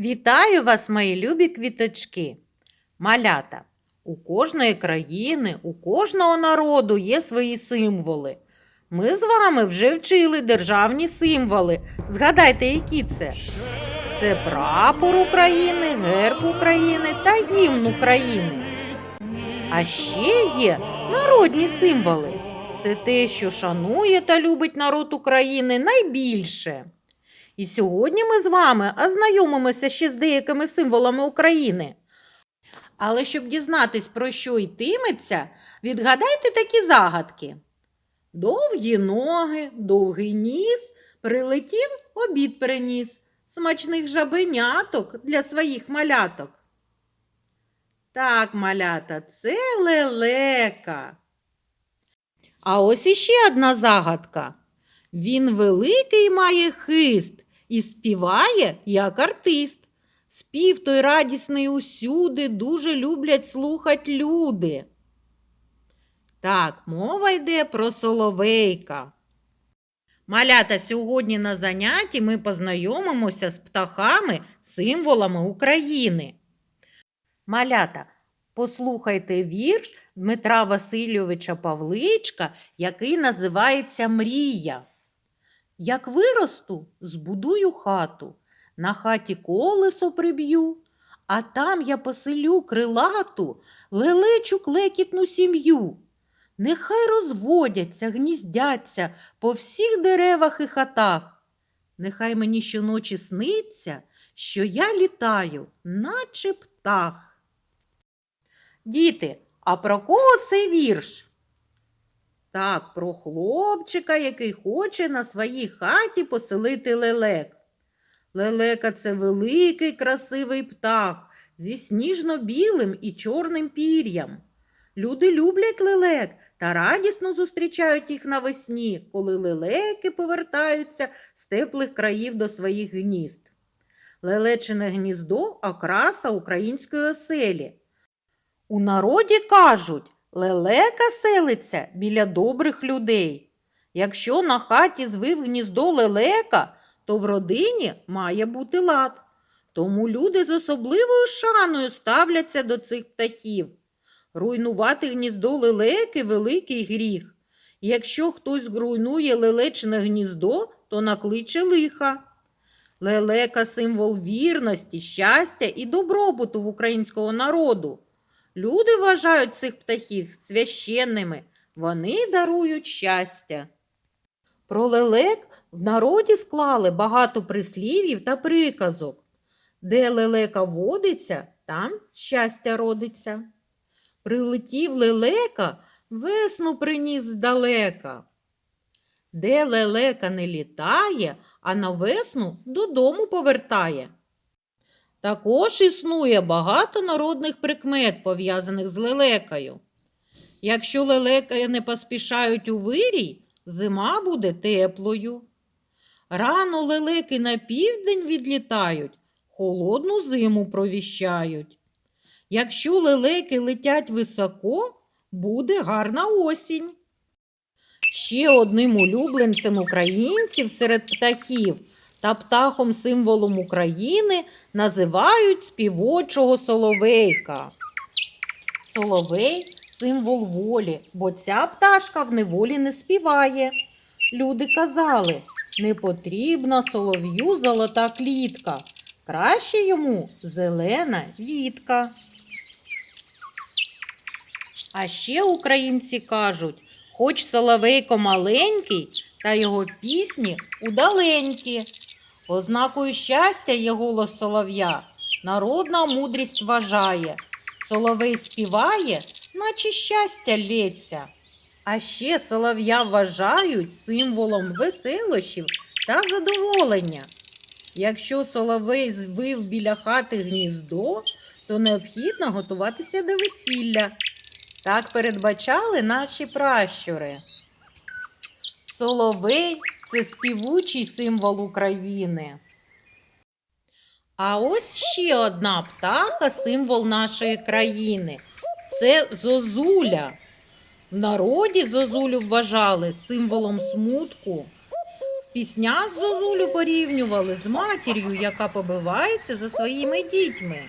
Вітаю вас, мої любі квіточки. Малята. У кожної країни, у кожного народу є свої символи. Ми з вами вже вчили державні символи. Згадайте, які це? Це прапор України, герб України та гімн України. А ще є народні символи. Це те, що шанує та любить народ України найбільше. І сьогодні ми з вами ознайомимося ще з деякими символами України. Але щоб дізнатись, про що йтиметься, відгадайте такі загадки. Довгі ноги, довгий ніс, прилетів, обід приніс, смачних жабеняток для своїх маляток. Так, малята, це лелека. А ось іще одна загадка. Він великий має хист і співає, як артист. Спів той радісний усюди, дуже люблять слухать люди. Так, мова йде про соловейка. Малята, сьогодні на занятті ми познайомимося з птахами, символами України. Малята, послухайте вірш Дмитра Васильовича Павличка, який називається Мрія. Як виросту, збудую хату, на хаті колесо приб'ю, а там я поселю крилату, лелечу клекітну сім'ю. Нехай розводяться, гніздяться по всіх деревах і хатах. Нехай мені щоночі сниться, що я літаю, наче птах. Діти, а про кого цей вірш? Так, про хлопчика, який хоче на своїй хаті поселити лелек. Лелека це великий красивий птах зі сніжно-білим і чорним пір'ям. Люди люблять лелек та радісно зустрічають їх навесні, коли лелеки повертаються з теплих країв до своїх гнізд. Лелечине гніздо окраса української оселі. У народі кажуть, лелека селиться біля добрих людей. Якщо на хаті звив гніздо лелека, то в родині має бути лад. Тому люди з особливою шаною ставляться до цих птахів. Руйнувати гніздо лелеки великий гріх. Якщо хтось зруйнує лелечне гніздо, то накличе лиха. Лелека символ вірності, щастя і добробуту в українського народу. Люди вважають цих птахів священними, вони дарують щастя. Про лелек в народі склали багато прислів'їв та приказок. Де лелека водиться, там щастя родиться. Прилетів лелека, весну приніс здалека. Де лелека не літає, а на весну додому повертає. Також існує багато народних прикмет, пов'язаних з лелекою. Якщо лелеки не поспішають у вирій, зима буде теплою. Рано лелеки на південь відлітають, холодну зиму провіщають. Якщо лелеки летять високо, буде гарна осінь. Ще одним улюбленцем українців серед птахів та птахом символом України називають співочого соловейка. Соловей символ волі, бо ця пташка в неволі не співає. Люди казали, не потрібна солов'ю золота клітка, краще йому зелена вітка. А ще українці кажуть, хоч соловейко маленький, та його пісні удаленькі. Ознакою щастя є голос солов'я, народна мудрість вважає. Соловей співає, наче щастя лється. А ще солов'я вважають символом веселощів та задоволення. Якщо соловей звив біля хати гніздо, то необхідно готуватися до весілля. Так передбачали наші пращури. Соловей це співучий символ України. А ось ще одна птаха символ нашої країни. Це зозуля. В народі зозулю вважали символом смутку. В піснях Зозулю порівнювали з матір'ю, яка побивається за своїми дітьми.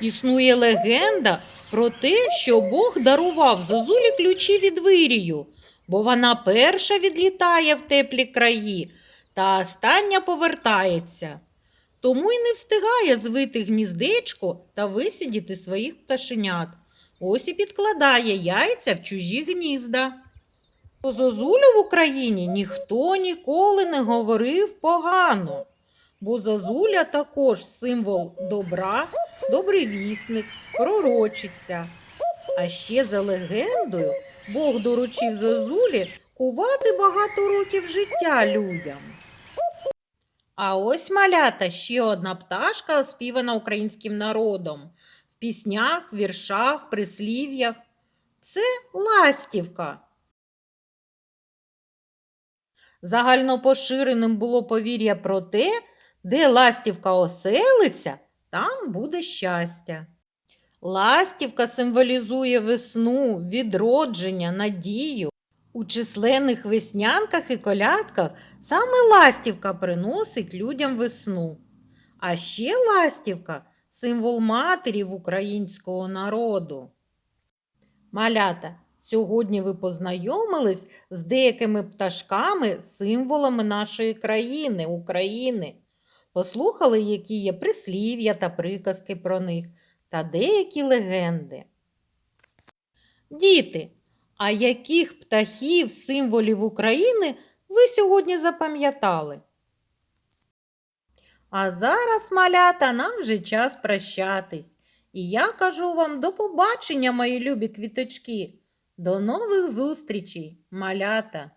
Існує легенда про те, що Бог дарував Зозулі ключі від вирію, бо вона перша відлітає в теплі краї, та остання повертається. Тому й не встигає звити гніздечко та висидіти своїх пташенят. Ось і підкладає яйця в чужі гнізда. Про Зозулю в Україні ніхто ніколи не говорив погано, бо Зозуля також символ добра, добрий вісник, пророчиця. А ще за легендою Бог доручив Зозулі кувати багато років життя людям. А ось малята ще одна пташка, оспівана українським народом в піснях, віршах, прислів'ях. Це ластівка. Загальнопоширеним було повір'я про те, де ластівка оселиться, там буде щастя. Ластівка символізує весну, відродження, надію. У численних веснянках і колядках саме ластівка приносить людям весну. А ще ластівка символ матерів українського народу. Малята, сьогодні ви познайомились з деякими пташками, символами нашої країни, України. Послухали, які є прислів'я та приказки про них та деякі легенди. Діти, а яких птахів, символів України ви сьогодні запам'ятали? А зараз, малята, нам вже час прощатись. І я кажу вам до побачення, мої любі квіточки. До нових зустрічей, малята!